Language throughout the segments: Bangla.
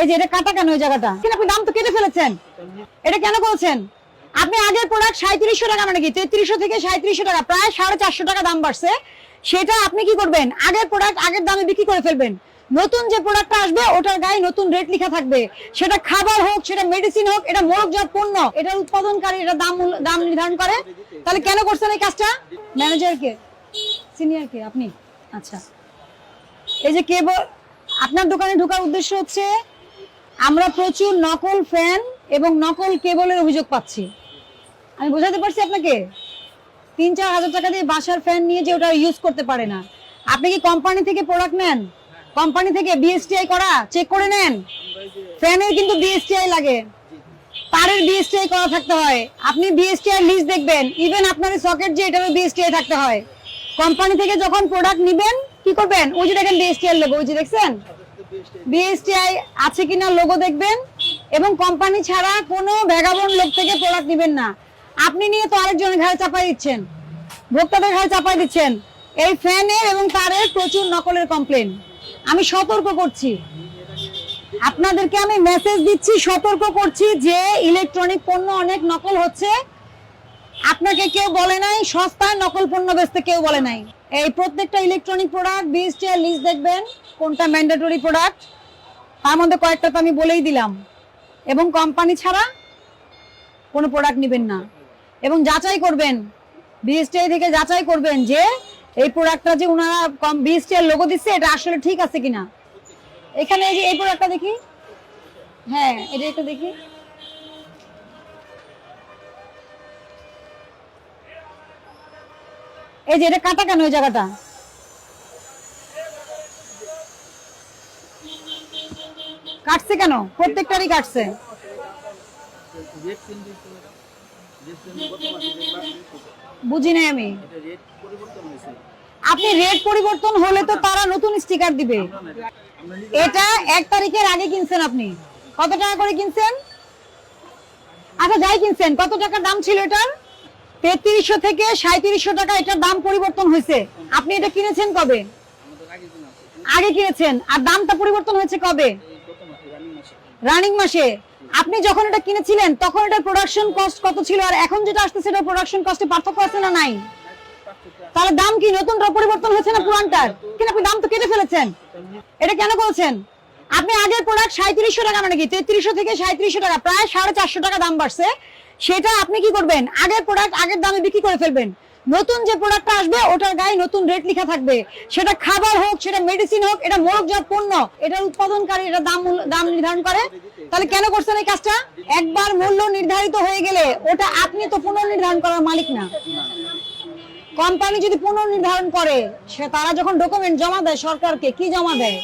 এই যে এটা কাটা কেন ওই জায়গাটা? আপনি দাম তো কেটে ফেলেছেন। এটা কেন করেছেন আপনি আগের প্রোডাক্ট সাঁত্রিশশো টাকা মানে কি? তেত্রিশশো থেকে সাঁত্রিশশো টাকা, প্রায় সাড়ে চারশো টাকা দাম বাড়ছে। সেটা আপনি কি করবেন? আগের প্রোডাক্ট আগের দামে বিক্রি করে ফেলবেন। নতুন যে প্রোডাক্টটা আসবে, ওটার গায়ে নতুন রেট লেখা থাকবে। সেটা খাবার হোক, সেটা মেডিসিন হোক, এটা মোড়কজাত পণ্য এটার উৎপাদনকারী, এটা দাম দাম নির্ধারণ করে। তাহলে কেন করছেন এই কাজটা? ম্যানেজারকে সিনিয়রকে আপনি। আচ্ছা। এই যে কেবল আপনার দোকানে ঢোকার উদ্দেশ্য হচ্ছে আমরা প্রচুর নকল ফ্যান এবং নকল কেবলের অভিযোগ পাচ্ছি। আমি বোঝাতে পারছি আপনাকে? তিন চার হাজার টাকা দিয়ে বাসার ফ্যান নিয়ে যে ওটা ইউজ করতে পারে না। আপনি কি কোম্পানি থেকে প্রোডাক্ট নেন? কোম্পানি থেকে বিএসটিআই করা? চেক করে নেন। ফ্যানের কিন্তু বিএসটিআই লাগে। তারের বিএসটিআই করা থাকতে হয়। আপনি বিএসটিআই লিস্ট দেখবেন। ইভেন আপনার সকেট যে এটারও বিএসটিআই থাকতে হয়। কোম্পানি থেকে যখন প্রোডাক্ট নিবেন, কি করবেন? ওই যে দেখেন বিএসটিআই লোগো ওই যে দেখছেন? বিএসটিআই আছে কিনা লোগো দেখবেন এবং কোম্পানি ছাড়া কোনো ভ্যাগাবন লোক থেকে প্রোডাক্ট নেবেন না। আপনি নিয়ে তো আরেকজনের ঘাড়ে চাপাই দিচ্ছেন। ভোক্তাদের ঘাড়ে চাপাই দিচ্ছেন। এই ফ্যানের এবং তারের প্রচুর নকলের কমপ্লেন আমি সতর্ক করছি। আপনাদেরকে আমি মেসেজ দিচ্ছি, সতর্ক করছি যে ইলেকট্রনিক পণ্য অনেক নকল হচ্ছে। আপনাকে কেউ বলে নাই, সস্তায় নকল পণ্য বেচতে কেউ বলে নাই। এই প্রত্যেকটা ইলেকট্রনিক প্রোডাক্ট বিএসটিআর লিস্ট দেখবেন, কোনটা ম্যান্ডেটরি প্রোডাক্ট তার মধ্যে কয়েকটা তো আমি বলেই দিলাম। এবং কোম্পানি ছাড়া কোনো প্রোডাক্ট নেবেন না। এবং যাচাই করবেন বিএসটিআই থেকে যাচাই করবেন যে এই প্রোডাক্টটা যে ওনারা কম বিএসটিআর লোগো দিচ্ছে, এটা আসলে ঠিক আছে কিনা। এখানে এই যে এই প্রোডাক্টটা দেখি। হ্যাঁ এটা একটু দেখি। এই যে, এটা কাটা কেন ওই জায়গাটা? কাটছে কেন? প্রত্যেকটারই কাটছে। বুঝি নাই আমি। আপনি রেট পরিবর্তন হলে তো তারা নতুন স্টিকার দিবে। এটা এক তারিখের আগে কিনছেন আপনি। কত টাকা করে কিনছেন? আচ্ছা যাই কিনছেন। কত টাকার দাম ছিল এটার? তেত্রিশশো থেকে সাঁত্রিশশো টাকা এটার দাম পরিবর্তন হয়েছে। আপনি এটা কিনেছেন কবে? আগে কিনেছেন। আর দামটা পরিবর্তন হয়েছে কবে? রানিং মাসে। আপনি যখন এটা কিনেছিলেন, তখন এটার প্রোডাকশন কস্ট কত ছিল? আর এখন যেটা আসছে সেটা প্রোডাকশন কস্টে পার্থক্য আছে না নাই? তাহলে দাম কি নতুনটা পরিবর্তন হয়েছে না পুরানটার? কিন্তু আপনি দাম তো কেটে ফেলেছেন। এটা কেন করেছেন আপনি আগের প্রোডাক্ট সাঁত্রিশশো টাকা মানে কি? তেত্রিশশো থেকে সাঁত্রিশশো টাকা, প্রায় সাড়ে চারশো টাকা দাম বাড়ছে। সেটা আপনি কি করবেন? আগের প্রোডাক্ট আগের দামে বিক্রি করে ফেলবেন। নতুন যে প্রোডাক্টটা আসবে, ওটার গায়ে নতুন রেট লেখা থাকবে। সেটা খাবার হোক, সেটা মেডিসিন হোক, এটা মোড়কজাত পণ্য, এটার উৎপাদনকারী, এটা দাম দাম নির্ধারণ করে। তাহলে কেন করছেন এই কাজটা? একবার মূল্য নির্ধারিত হয়ে গেলে ওটা আপনি তো পুনর্নির্ধারণ করার মালিক না। কোম্পানি যদি পুনর্নির্ধারণ করে, সে তারা যখন ডকুমেন্ট জমা দেয় সরকারকে, কি জমা দেয়?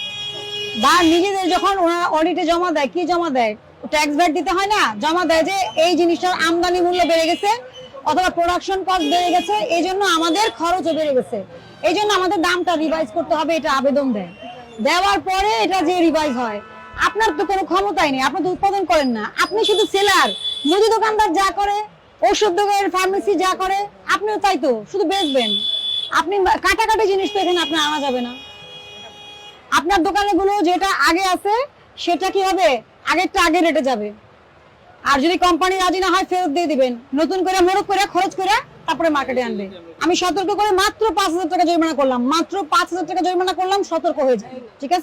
বা নিজেদের যখন ওনারা অডিটে জমা দেয়, কি জমা দেয়? ট্যাক্স ভ্যাট দিতে হয় না, জমা দেয় যে এই জিনিসটার আমদানি মূল্য বেড়ে গেছে অথবা প্রোডাকশন কস্ট বেড়ে গেছে এই জন্য আমাদের খরচও বেড়ে গেছে। এই জন্য আমাদের দামটা রিভাইজ করতে হবে, এটা আবেদন দেয় দেওয়ার পরে এটা যে রিভাইজ হয়, আপনার তো কোনো ক্ষমতাই নেই, আপনি তো উৎপাদন করেন না। আপনি শুধু সেলার মুদি দোকানদার যা করে ওষুধ দোকানের ফার্মেসি যা করে, আপনিও তাই তো, শুধু বেচবেন। আপনি কাটাকাটি জিনিস তো এখানে আপনার আনা যাবে না। আপনার দোকানে গুলো যেটা আগে আছে, সেটা কি হবে? আগেরটা আগে রেটে যাবে। আর যদি কোম্পানি রাজি না হয়, ফেরত দিয়ে দিবেন। নতুন করে মোড়ক করে, খরচ করে তারপরে মার্কেটে আনবে। আমি সতর্ক করে মাত্র পাঁচ হাজার টাকা জরিমানা করলাম। মাত্র পাঁচ হাজার টাকা জরিমানা করলাম, সতর্ক হয়ে যায় ঠিক আছে?